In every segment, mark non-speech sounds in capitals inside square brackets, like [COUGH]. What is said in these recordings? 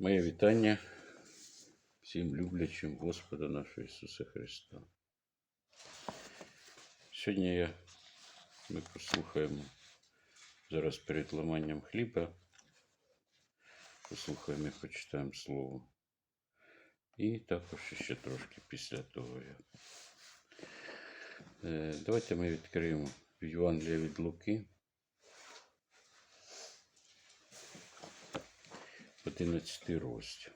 Моє вітання всім люблячим Господа нашого Ісуса Христа. Сьогодні я, ми послухаємо зараз перед ламанням хліба, послухаємо і почитаємо Слово. І також ще трошки після того. Я. Е, Давайте ми відкриємо Євангелія від Луки. 11 розділ.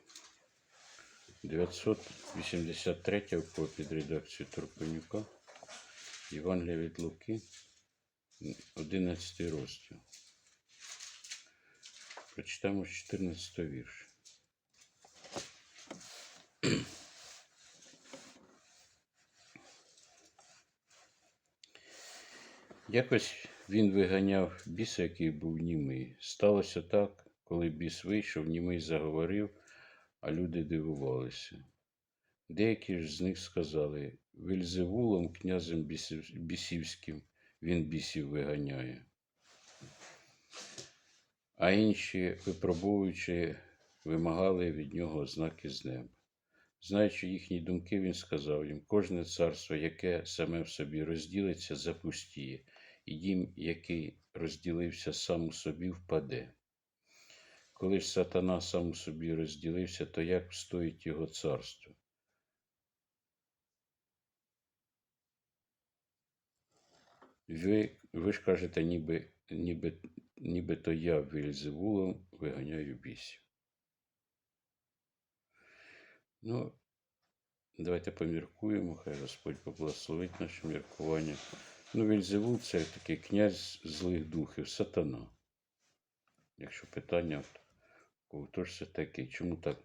983 по під редакцію Турпенюка. Євангелія від Луки. 11 розділ. Прочитаємо з 14 вірш. Якось він виганяв біса, який був німий. Сталося так, коли біс вийшов, німий заговорив, а люди дивувалися. Деякі ж з них сказали Вельзевулом, князем бісівським, він бісів виганяє. А інші, випробовуючи, вимагали від нього ознаки з неба. Знаючи їхні думки, він сказав їм: кожне царство, яке саме в собі розділиться, запустіє, і дім, який розділився сам у собі, впаде. Коли ж сатана сам у собі розділився, то як встоїть його царство? Ви, ви ж кажете, ніби, ніби, ніби то я Вільзевулом виганяю бісів. Ну, давайте поміркуємо, хай Господь поблагословить наше міркування. Ну, Вільзевул це такий князь злих духів, сатана. Якщо питання, кого хто ж це такий? Чому так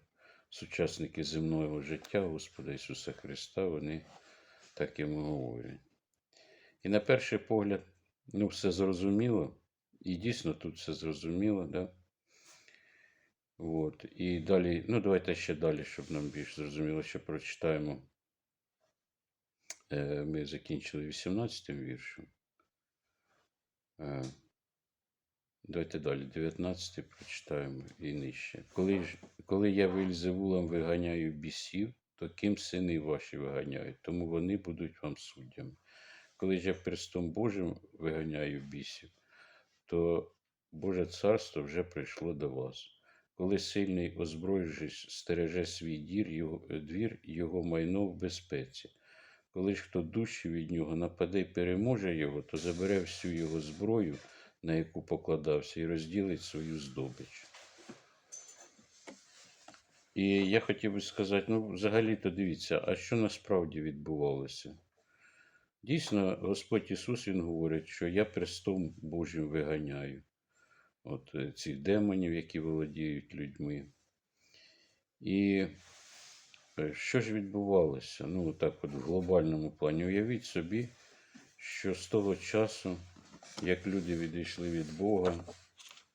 сучасники земного життя Господа Ісуса Христа, вони так йому говорять? І на перший погляд, ну, все зрозуміло, і дійсно тут все зрозуміло, да? От. І далі, ну давайте ще далі, щоб нам більш зрозуміло, що прочитаємо. Е, Ми закінчили 18 віршем. Давайте далі, 19 прочитаємо і нижче. Коли, ж, коли я Вельзевулом виганяю бісів, то ким сини ваші виганяють, тому вони будуть вам суддями. Коли ж я перстом Божим виганяю бісів, то Боже царство вже прийшло до вас. Коли сильний, озброївшись, стереже свій дір, його, двір, його майно в безпеці. Коли ж хто дужче від нього нападе і переможе його, то забере всю його зброю, на яку покладався, і розділить свою здобич. І я хотів би сказати, ну, взагалі-то дивіться, а що насправді відбувалося? Дійсно, Господь Ісус Він говорить, що я престом Божим виганяю от е, цих демонів, які володіють людьми. І е, що ж відбувалося? Ну, так от в глобальному плані. Уявіть собі, що з того часу, як люди відійшли від Бога,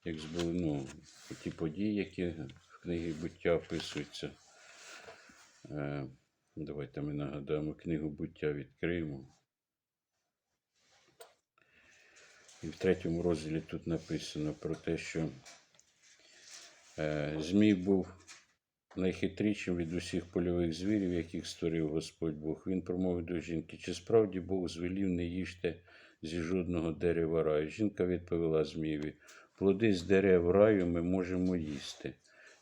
як збули ну, ті події, які в книгі буття описуються. Е, Давайте ми нагадаємо книгу буття відкриємо. І в третьому розділі тут написано про те, що е, Змій був найхитрішим від усіх польових звірів, яких створив Господь Бог. Він промовив до жінки, чи справді Бог звелів не їжте зі жодного дерева раю. Жінка відповіла Змієві, плоди з дерев раю ми можемо їсти.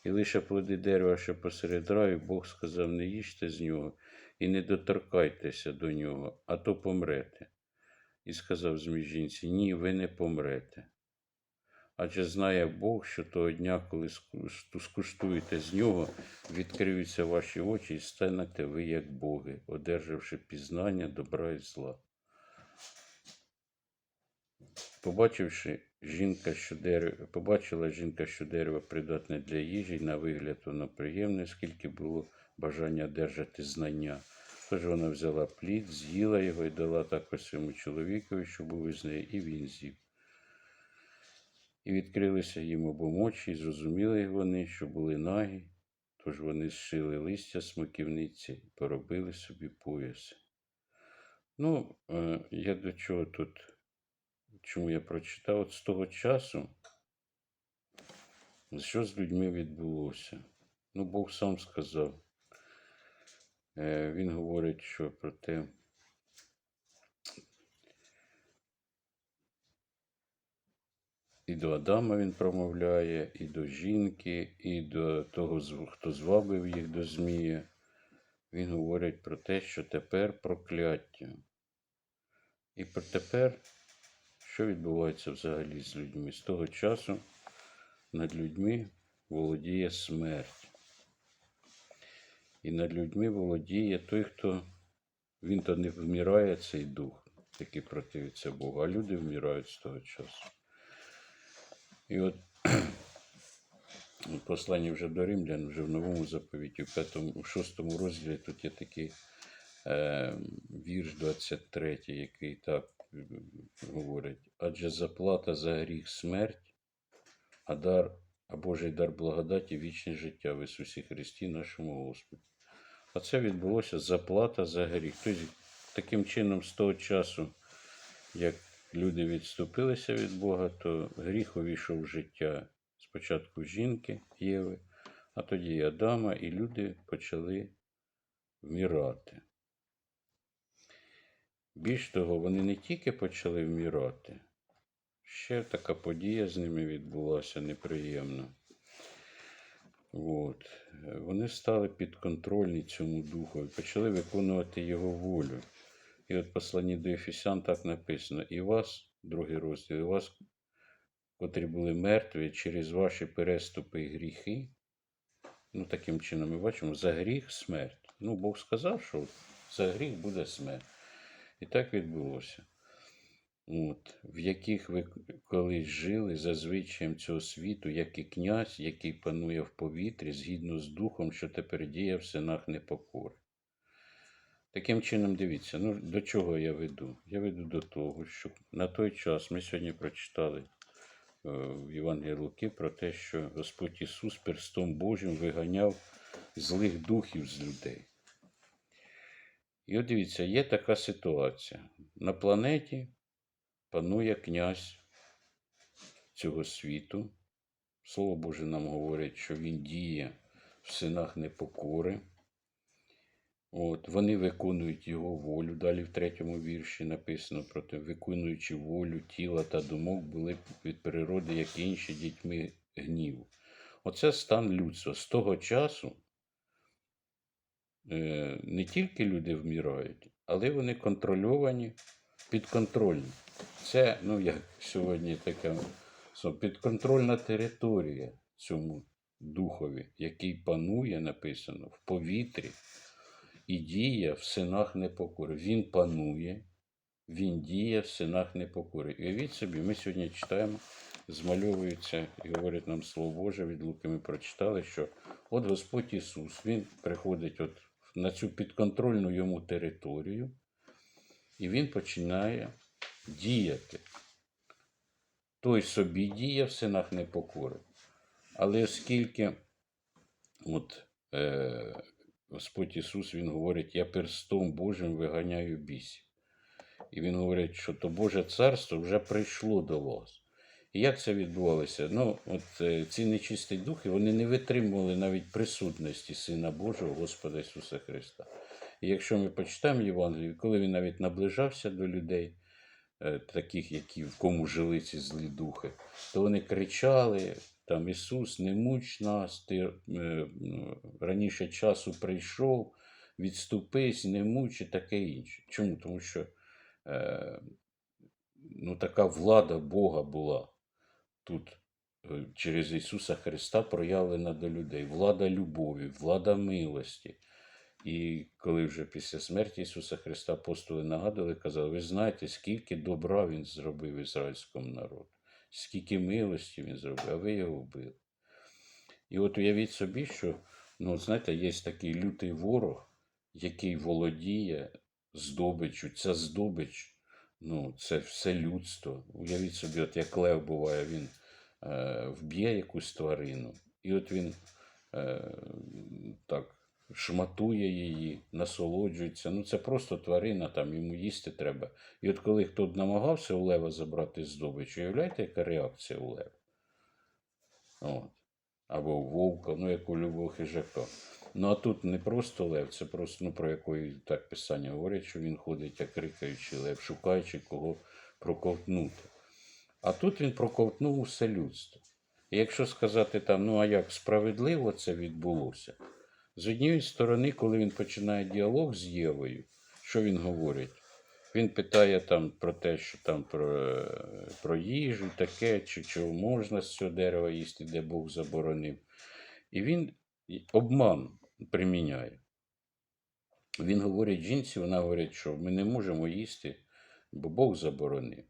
І лише плоди дерева, що посеред раю, Бог сказав, не їжте з нього і не доторкайтеся до нього, а то помрете. І сказав змій жінці, ні, ви не помрете. Адже знає Бог, що того дня, коли ску- скуштуєте з нього, відкриються ваші очі і станете ви як боги, одержавши пізнання добра і зла. Побачивши жінка, що дерево, побачила жінка, що дерево придатне для їжі, на вигляд воно приємне, скільки було бажання держати знання. Тож вона взяла плід, з'їла його і дала також своєму чоловікові, що був із нею, і він з'їв. І відкрилися їм обом очі, і зрозуміли вони, що були нагі, тож вони зшили листя смоківниці і поробили собі пояси. Ну, е, я до чого тут, чому я прочитав, от з того часу, що з людьми відбулося? Ну, Бог сам сказав. Е, Він говорить, що про те. І до Адама він промовляє, і до жінки, і до того, хто звабив їх до Змія. Він говорить про те, що тепер прокляття. І про тепер, що відбувається взагалі з людьми? З того часу над людьми володіє смерть. І над людьми володіє той, хто він то не вмирає, цей дух, який противиться Богу, а люди вмирають з того часу. І от у посланні вже до римлян, вже в новому заповіті, в п'ятому, у шостому розділі тут є такий е, вірш 23, який так говорить: адже заплата за гріх смерть, а дар, а Божий дар благодаті вічне життя в Ісусі Христі, нашому Господі. А це відбулося заплата за гріх. Тобто, таким чином, з того часу, як люди відступилися від Бога, то гріх увійшов в життя спочатку жінки Єви, а тоді і Адама, і люди почали вмирати. Більш того, вони не тільки почали вмирати, ще така подія з ними відбулася неприємна. От. Вони стали підконтрольні цьому духу і почали виконувати його волю. І от посланні до Ефесян так написано: і вас, другий розділ, і вас, котрі були мертві через ваші переступи і гріхи. Ну, таким чином, ми бачимо, за гріх смерть. Ну, Бог сказав, що за гріх буде смерть. І так відбулося. От, в яких ви колись жили за звичаєм цього світу, як і князь, який панує в повітрі, згідно з духом, що тепер діє в синах непокори. Таким чином, дивіться, ну до чого я веду? Я веду до того, що на той час ми сьогодні прочитали е, в Євангелії Луки про те, що Господь Ісус перстом Божим виганяв злих духів з людей. І от дивіться, є така ситуація. На планеті панує князь цього світу. Слово Боже нам говорить, що він діє в синах непокори. От, вони виконують його волю. Далі в третьому вірші написано про те, виконуючи волю тіла та думок, були від природи, як інші дітьми гніву. Оце стан людства. З того часу не тільки люди вмирають, але вони контрольовані, підконтрольні. Це, ну як сьогодні така so, підконтрольна територія цьому духові, який панує, написано, в повітрі і діє в синах непокори. Він панує, він діє в синах непокори. Уявіть собі, ми сьогодні читаємо, змальовується і говорить нам Слово Боже, від Луки ми прочитали, що от Господь Ісус, Він приходить от на цю підконтрольну йому територію, і Він починає діяти. Той собі діє в синах непокори. Але оскільки от, е, Господь Ісус Він говорить, я перстом Божим виганяю бісів. І Він говорить, що то Боже царство вже прийшло до вас. Як це відбувалося? Ну, от е, ці нечисті духи вони не витримували навіть присутності Сина Божого Господа Ісуса Христа. І якщо ми почитаємо Євангелію, коли він навіть наближався до людей, е, таких, які в кому жили ці злі духи, то вони кричали: там Ісус, не муч нас, ти е, ну, раніше часу прийшов, відступись, не муч і таке інше. Чому? Тому що ну, така влада Бога була тут е, через Ісуса Христа проявлена до людей. Влада любові, влада милості. І коли вже після смерті Ісуса Христа апостоли нагадували, казали, ви знаєте, скільки добра Він зробив ізраїльському народу, скільки милості Він зробив, а ви його вбили. І от уявіть собі, що, ну, знаєте, є такий лютий ворог, який володіє здобиччю. Ця здобич, ну, це все людство. Уявіть собі, от як лев буває, він е, вб'є якусь тварину, і от він е, так шматує її, насолоджується. Ну, це просто тварина, там йому їсти треба. І от коли хто намагався у лева забрати здобич, уявляєте, яка реакція у лева? От. або вовка, ну як у любого хижака. Ну а тут не просто лев, це просто ну, про якої так писання говорять, що він ходить як рикаючий лев, шукаючи кого проковтнути. А тут він проковтнув усе людство. І якщо сказати там, ну а як справедливо це відбулося, з однієї сторони, коли він починає діалог з Євою, що він говорить? Він питає там про те, що там про, про їжу, таке, чи чого можна з цього дерева їсти, де Бог заборонив. І він обман приміняє. Він говорить жінці, вона говорить, що ми не можемо їсти, бо Бог заборонив.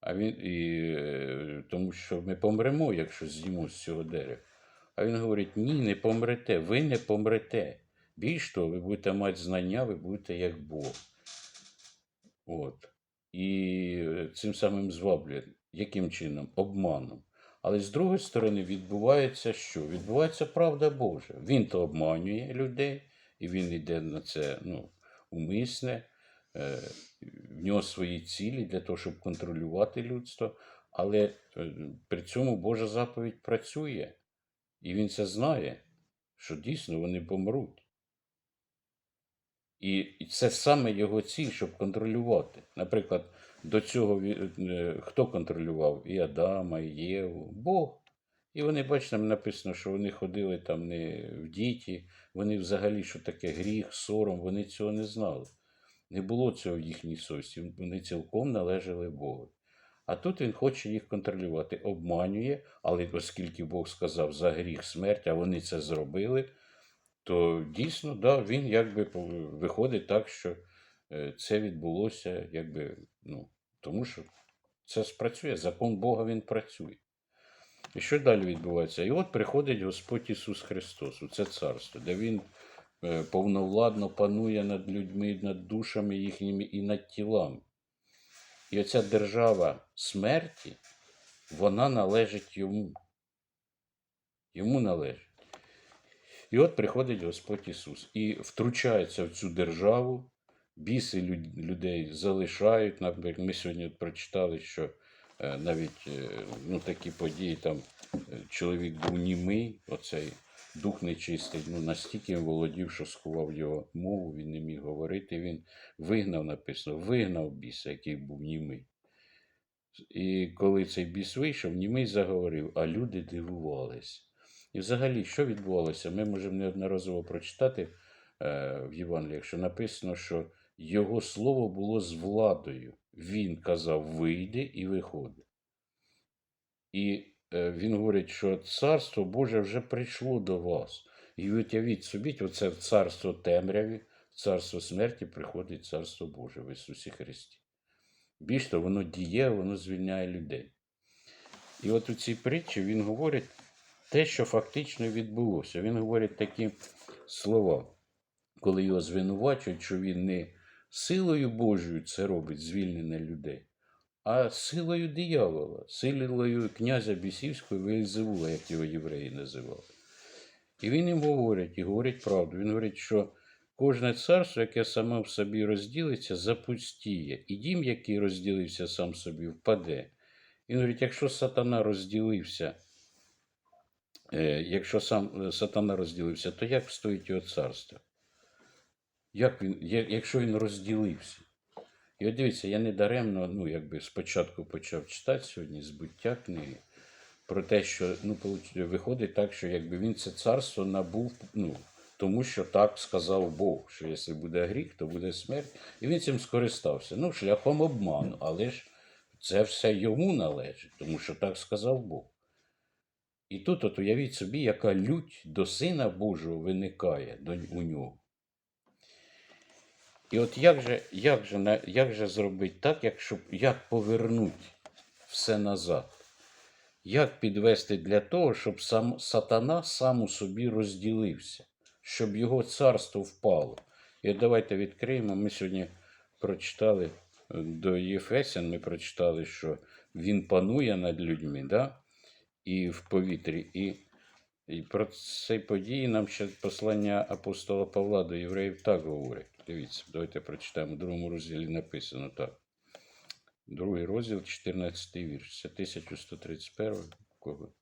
А він, і, е, тому що ми помремо, якщо з'їмо з цього дерева. А він говорить: ні, не помрете, ви не помрете. Більш того, ви будете мати знання, ви будете як Бог. От. І е, цим самим зваблює. Яким чином? Обманом. Але з другої сторони відбувається що? Відбувається правда Божа. Він то обманює людей, і він йде на це ну, умисне. Е, В нього свої цілі для того, щоб контролювати людство. Але е, при цьому Божа заповідь працює. І він це знає, що дійсно вони помруть. І і це саме його ціль, щоб контролювати. Наприклад, до цього е, хто контролював? І Адама, і Єву, Бог. І вони, бачите, там написано, що вони ходили там не в діті, вони взагалі, що таке гріх, сором, вони цього не знали. Не було цього в їхній совісті, вони цілком належали Богу. А тут він хоче їх контролювати, обманює, але оскільки Бог сказав за гріх смерть, а вони це зробили, то дійсно, да, він якби виходить так, що це відбулося, якби, ну, тому що це спрацює, закон Бога він працює. І що далі відбувається? І от приходить Господь Ісус Христос у це царство, де Він е, повновладно панує над людьми, над душами їхніми і над тілами. І оця держава смерті, вона належить йому. Йому належить. І от приходить Господь Ісус і втручається в цю державу, біси людей залишають. Наприклад, ми сьогодні прочитали, що е, навіть е, ну, такі події, там е, чоловік був німий, оцей дух нечистий, ну, настільки він володів, що сховав його мову, він не міг говорити. Він вигнав, написано, вигнав біса, який був німий. І коли цей біс вийшов, німий заговорив, а люди дивувалися. І взагалі, що відбувалося? Ми можемо неодноразово прочитати в Євангеліях, що написано, що його слово було з владою. Він казав, вийди і виходи. І е, він говорить, що царство Боже вже прийшло до вас. І уявіть собі, оце в царство темряві, царство смерті приходить царство Боже в Ісусі Христі. Більш того, воно діє, воно звільняє людей. І от у цій притчі він говорить те, що фактично відбулося. Він говорить такі слова, коли його звинувачують, що він не силою Божою це робить звільнення людей, а силою диявола, силою князя Бісівського Вельзевула, як його євреї називали. І він їм говорить, і говорить правду. Він говорить, що кожне царство, яке саме в собі розділиться, запустіє, і дім, який розділився сам собі, впаде. Він говорить, якщо сатана розділився, е, якщо сам е, сатана розділився, то як стоїть його царство? Як він, якщо він розділився? І от дивіться, я не даремно, ну, якби спочатку почав читати сьогодні збуття книги про те, що ну, виходить так, що якби він це царство набув, ну, тому що так сказав Бог, що якщо буде гріх, то буде смерть. І він цим скористався. Ну, шляхом обману, але ж це все йому належить, тому що так сказав Бог. І тут, от уявіть собі, яка лють до Сина Божого виникає до, у нього. І от як же, як же, як же зробити так, як, щоб, як повернути все назад? Як підвести для того, щоб сам сатана сам у собі розділився, щоб його царство впало? І от давайте відкриємо. Ми сьогодні прочитали е, до Єфесян, ми прочитали, що він панує над людьми, да? і в повітрі. І, і про ці події нам ще послання апостола Павла до євреїв так говорить. Дивіться, давайте прочитаємо. В другому розділі написано так. Другий розділ, 14 вірш. Це 1131 кого.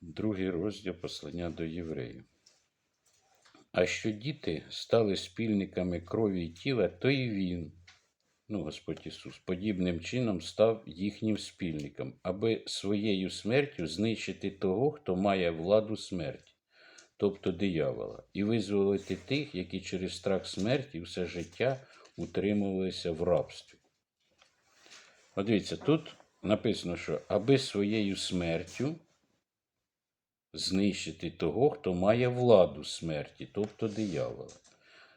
Другий розділ послання до євреїв. А що діти стали спільниками крові і тіла, то і він, ну, Господь Ісус, подібним чином став їхнім спільником, аби своєю смертю знищити того, хто має владу смерті, тобто диявола, і визволити тих, які через страх смерті все життя утримувалися в рабстві. От дивіться, тут написано, що аби своєю смертю знищити того, хто має владу смерті, тобто диявола.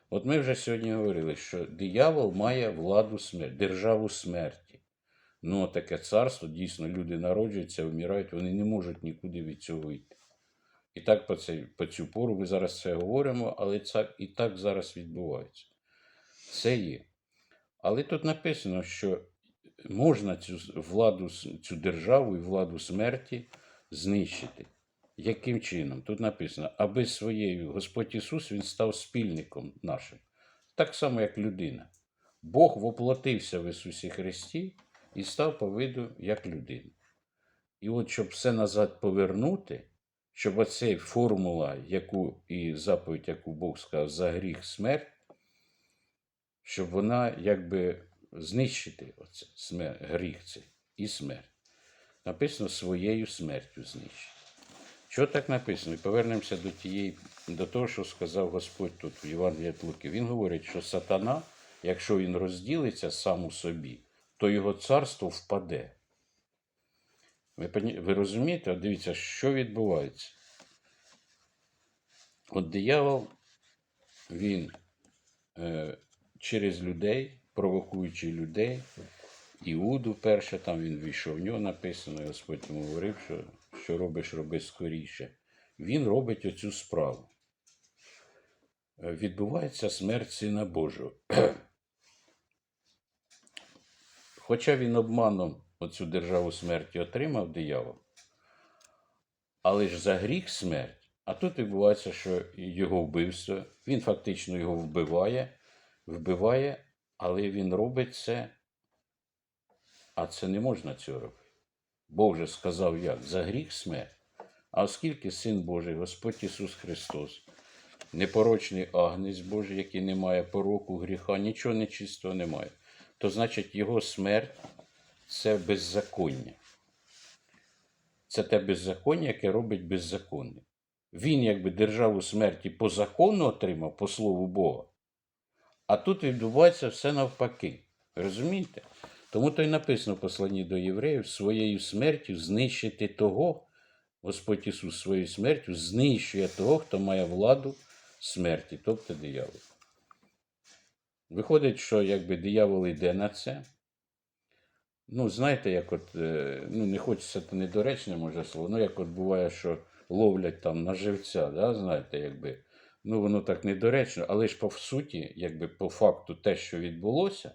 От ми вже сьогодні говорили, що диявол має владу смерті, державу смерті. Ну, таке царство, дійсно, люди народжуються, вмирають, вони не можуть нікуди від цього йти. І так по, цей, по цю пору ми зараз це говоримо, але це і так зараз відбувається. Це є. Але тут написано, що можна цю владу, цю державу і владу смерті знищити. Яким чином? Тут написано, аби своєю Господь Ісус Він став спільником нашим. Так само, як людина. Бог воплотився в Ісусі Христі і став по виду як людина. І от щоб все назад повернути, щоб оцей формула, яку і заповідь, яку Бог сказав, за гріх смерть, щоб вона якби знищити оце, смер... гріх цей і смерть. Написано своєю смертю знищити. Що так написано? І повернемося до тієї, до того, що сказав Господь тут в Євангелії від Луки. Він говорить, що сатана, якщо він розділиться сам у собі, то його царство впаде. Ви, ви розумієте? От дивіться, що відбувається. От диявол, він е, через людей, провокуючи людей, Іуду перше, там він війшов, в нього написано, і Господь йому говорив, що, що робиш, роби скоріше. Він робить оцю справу. Е, Відбувається смерть Сина Божого. [CLEARS THROAT] Хоча він обманом оцю державу смерті отримав диявол, але ж за гріх смерть, а тут відбувається, що його вбивство, він фактично його вбиває, вбиває, але він робить це, а це не можна цього робити. Бог же сказав як? За гріх смерть. А оскільки Син Божий, Господь Ісус Христос, непорочний агнець Божий, який не має пороку, гріха, нічого нечистого немає, то значить Його смерть це беззаконня. Це те беззаконня, яке робить беззаконне. Він, якби державу смерті по закону отримав, по слову Бога. А тут відбувається все навпаки. Розумієте? Тому то й написано в посланні до євреїв своєю смертю знищити того, Господь Ісус своєю смертю знищує того, хто має владу смерті, тобто диявол. Виходить, що якби диявол йде на це. Ну, знаєте, як от, е, ну не хочеться це недоречне, може слово, ну як от буває, що ловлять там на живця, да, знаєте, якби. Ну, воно так недоречно, але ж по суті, якби по факту те, що відбулося,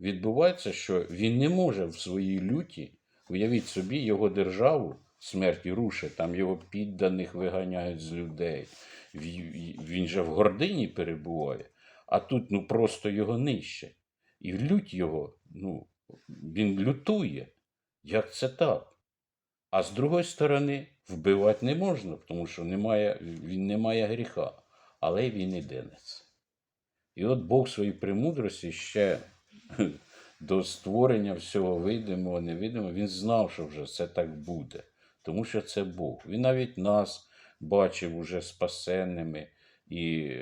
відбувається, що він не може в своїй люті, уявіть собі, його державу смерті рушить, там його підданих виганяють з людей. Він же в гордині перебуває, а тут ну просто його нищать. І лють його, ну, він лютує. Як це так? А з другої сторони, вбивати не можна, тому що немає, він не має гріха, але він іде на це. І от Бог своїй премудрості ще до створення всього видимого, невидимого, він знав, що вже це так буде, тому що це Бог. Він навіть нас бачив уже спасенними і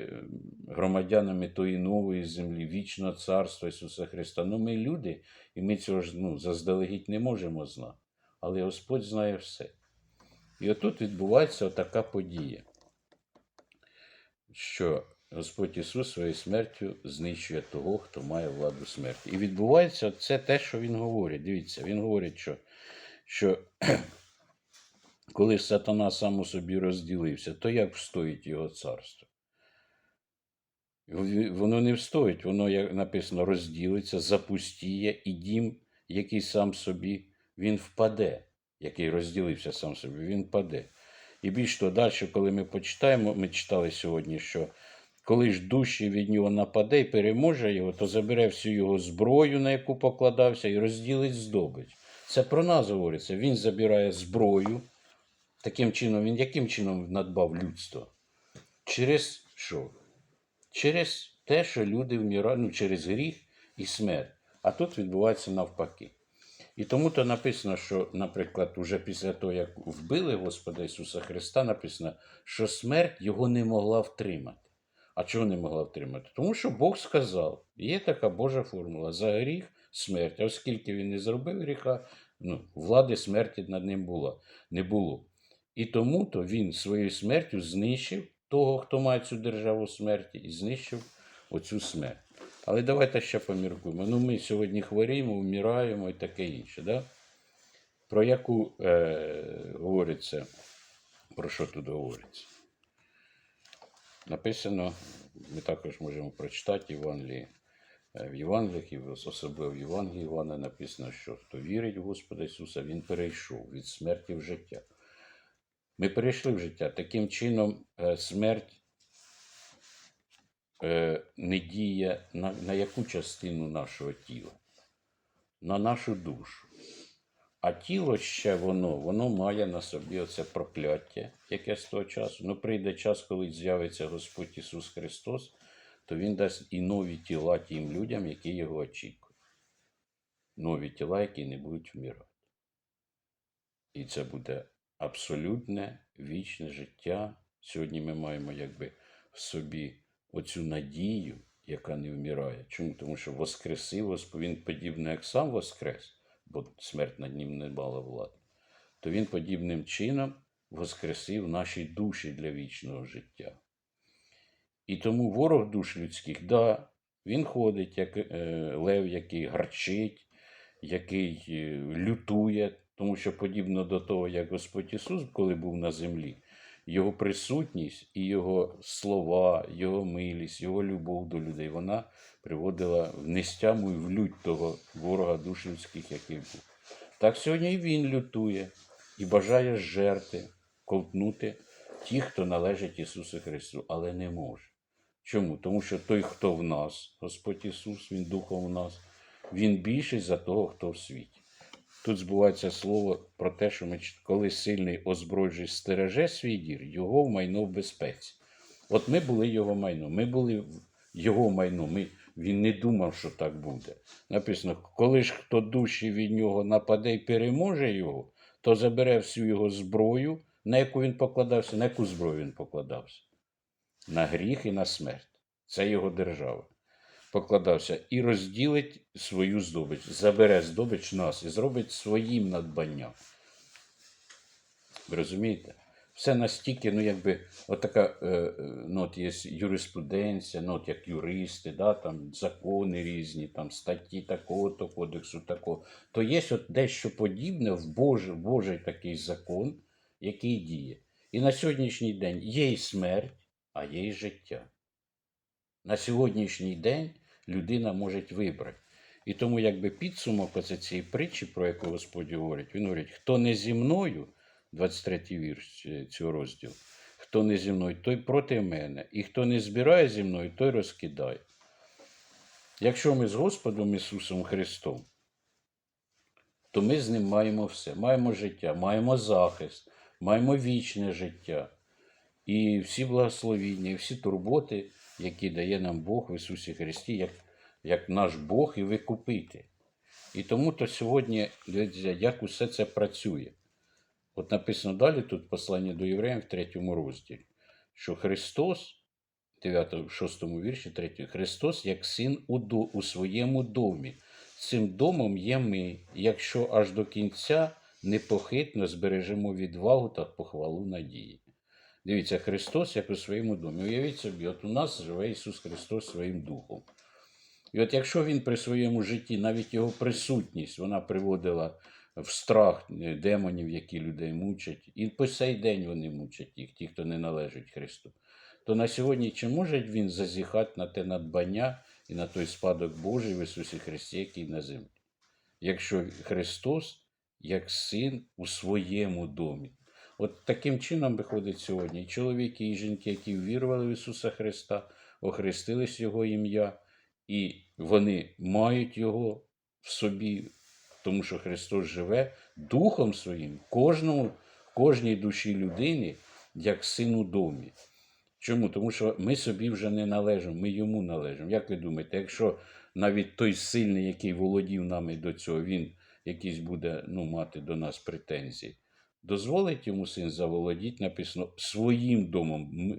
громадянами тої нової землі, вічного царства Ісуса Христа. Ну, ми люди, і ми цього ж ну, заздалегідь не можемо знати. Але Господь знає все. І отут відбувається отака подія, що Господь Ісус своєю смертю знищує того, хто має владу смерті. І відбувається це те, що Він говорить. Дивіться, Він говорить, що, що [CLEARS THROAT] коли сатана сам у собі розділився, то як встоїть його царство? Воно не встоїть, воно, як написано, розділиться, запустіє, і дім, який сам собі, він впаде, який розділився сам собі, він впаде. І більш того, далі, коли ми почитаємо, ми читали сьогодні, що коли ж душі від нього нападе і переможе його, то забере всю його зброю, на яку покладався, і розділить здобич. Це про нас говориться. Він забирає зброю, Таким чином, він яким чином надбав людство? Через що? Через те, що люди вмирають, ну, через гріх і смерть. А тут відбувається навпаки. І тому то написано, що, наприклад, уже після того, як вбили Господа Ісуса Христа, написано, що смерть його не могла втримати. А чого не могла втримати? Тому що Бог сказав, є така Божа формула: за гріх смерть. А оскільки він не зробив гріха, ну, влади смерті над ним була, не було. І тому то він своєю смертю знищив того, хто має цю державу смерті, і знищив оцю смерть. Але давайте ще поміркуємо. Ну, ми сьогодні хворіємо, вмираємо і таке інше. Да? Про яку е, говориться, про що тут говориться? Написано, ми також можемо прочитати Євангелії. Е, В Євангеліях, і особливо в Євангелії Івана написано, що хто вірить в Господа Ісуса, Він перейшов від смерті в життя. Ми перейшли в життя. Таким чином, е, смерть е, не діє на, на яку частину нашого тіла? На нашу душу. А тіло ще воно, воно має на собі оце прокляття, яке з того часу. Ну, прийде час, коли з'явиться Господь Ісус Христос, то Він дасть і нові тіла тим людям, які його очікують. Нові тіла, які не будуть вмирати. І це буде абсолютне вічне життя. Сьогодні ми маємо якби в собі оцю надію, яка не вмирає. Чому? Тому що Воскресив Господь, він подібно як сам Воскрес, бо смерть над ним не мала влади, то він подібним чином воскресив наші душі для вічного життя. І тому ворог душ людських, да, він ходить, як е, лев, який гарчить, який е, лютує, тому що подібно до того, як Господь Ісус, коли був на землі, його присутність і його слова, його милість, його любов до людей, вона приводила в нестяму і в лють того ворога душ людських, який був. Так сьогодні і він лютує і бажає жерти, ковтнути ті, хто належить Ісусу Христу, але не може. Чому? Тому що той, хто в нас, Господь Ісус, Він Духом в нас, Він більший за того, хто в світі. Тут збувається слово про те, що ми, коли сильний озброєний стереже свій дір, його в майно в безпеці. От ми були його майно, ми були його майно. Ми, він не думав, що так буде. Написано, коли ж хто душі від нього нападе і переможе його, то забере всю його зброю, на яку він покладався, на яку зброю він покладався? На гріх і на смерть. Це його держава. Покладався і розділить свою здобич, забере здобич нас і зробить своїм надбанням. Ви розумієте? Все настільки, ну, якби, отака, е, е, ну, от є юриспруденція, ну, от як юристи, да, там, закони різні, там, статті такого-то кодексу, такого. То є от дещо подібне в Божий, Божий такий закон, який діє. І на сьогоднішній день є і смерть, а є і життя. На сьогоднішній день людина може вибрати. І тому, якби підсумок оце цієї притчі, про яку Господь говорить, він говорить, хто не зі мною, 23 вірш цього розділу, хто не зі мною, той проти мене, і хто не збирає зі мною, той розкидає. Якщо ми з Господом Ісусом Христом, то ми з ним маємо все. Маємо життя, маємо захист, маємо вічне життя. І всі благословіння, і всі турботи, які дає нам Бог в Ісусі Христі, як, як наш Бог і викупити. І тому то сьогодні, як усе це працює. От написано далі тут послання до євреїв в третьому розділі, що Христос, 9, 6 вірші 3, Христос як син у, у своєму домі. Цим домом є ми, якщо аж до кінця непохитно збережемо відвагу та похвалу надії. Дивіться, Христос як у своєму домі. Уявіть собі, от у нас живе Ісус Христос своїм духом. І от якщо Він при своєму житті, навіть його присутність, вона приводила в страх демонів, які людей мучать, і по сей день вони мучать їх, ті, хто не належить Христу, то на сьогодні чи може Він зазіхати на те надбання і на той спадок Божий в Ісусі Христі, який на землі? Якщо Христос як син у своєму домі. От таким чином виходить сьогодні чоловіки і жінки, які вірували в Ісуса Христа, охрестились Його ім'я, і вони мають Його в собі, тому що Христос живе Духом Своїм, кожному, кожній душі людини як син у домі. Чому? Тому що ми собі вже не належимо, ми йому належимо. Як ви думаєте, якщо навіть той сильний, який володів нами до цього, він якийсь буде ну, мати до нас претензії, дозволить йому син заволодіти, написано, своїм домом.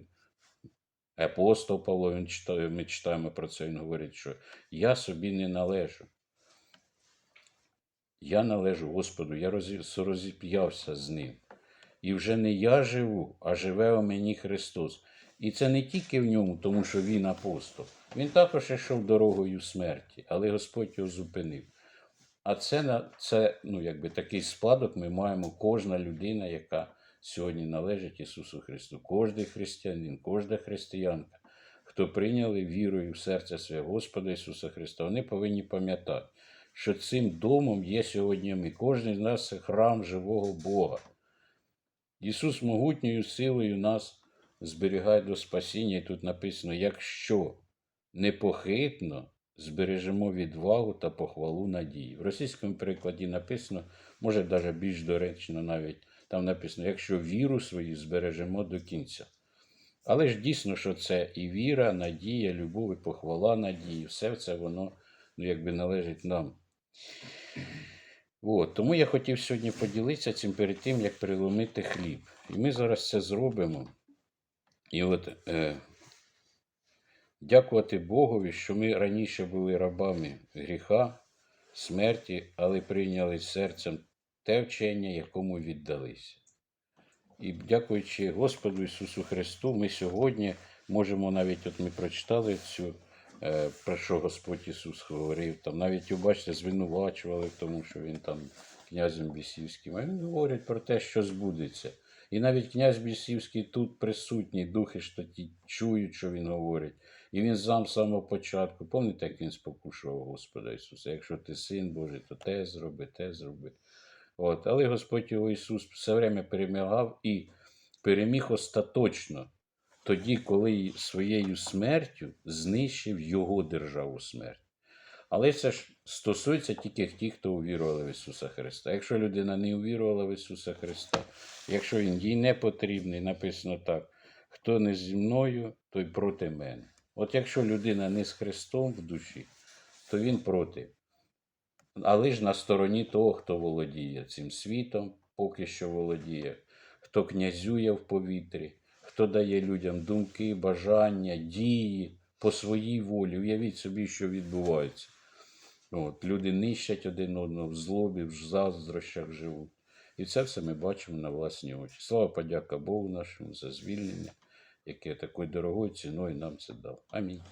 Апостол Павло, він читає, ми читаємо про це, він говорить, що я собі не належу. Я належу Господу, я розіп'явся з ним. І вже не я живу, а живе у мені Христос. І це не тільки в ньому, тому що він апостол. Він також йшов дорогою смерті, але Господь його зупинив. А це, це ну, якби такий спадок ми маємо кожна людина, яка сьогодні належить Ісусу Христу. Кожний християнин, кожна християнка, хто прийняли вірою в серце своє Господа Ісуса Христа, вони повинні пам'ятати, що цим домом є сьогодні ми. Кожен з нас це храм живого Бога. Ісус могутньою силою нас зберігає до спасіння. І тут написано, якщо непохитно збережемо відвагу та похвалу надії. В російському перекладі написано, може навіть більш доречно навіть, там написано, якщо віру свою збережемо до кінця. Але ж дійсно, що це і віра, надія, любов, і похвала надії, все це воно ну, якби належить нам. От, тому я хотів сьогодні поділитися цим перед тим, як переломити хліб. І ми зараз це зробимо. І от е, дякувати Богові, що ми раніше були рабами гріха, смерті, але прийняли серцем те вчення, якому віддалися. І дякуючи Господу Ісусу Христу, ми сьогодні можемо навіть, от ми прочитали цю, е, про що Господь Ісус говорив, там навіть бачите, звинувачували в тому, що він там князем Бісівським. А він говорить про те, що збудеться. І навіть князь Бісівський тут присутній, духи ж тоді чують, що він говорить. І він сам самого початку, пам'ятаєте, як він спокушував Господа Ісуса? Якщо ти син Божий, то те зроби, те зроби. От. Але Господь його Ісус все время перемагав і переміг остаточно, тоді, коли своєю смертю знищив його державу смерть. Але це ж стосується тільки тих, хто увірували в Ісуса Христа. Якщо людина не увірувала в Ісуса Христа, якщо Він їй не потрібний, написано так: хто не зі мною, той проти мене. От якщо людина не з Христом в душі, то він проти. Але ж на стороні того, хто володіє цим світом, поки що володіє, хто князює в повітрі, хто дає людям думки, бажання, дії по своїй волі. Уявіть собі, що відбувається. От, люди нищать один одного в злобі, в заздрощах живуть. І це все ми бачимо на власні очі. Слава подяка Богу нашому за звільнення, яке такою дорогою ціною нам це дав. Амінь.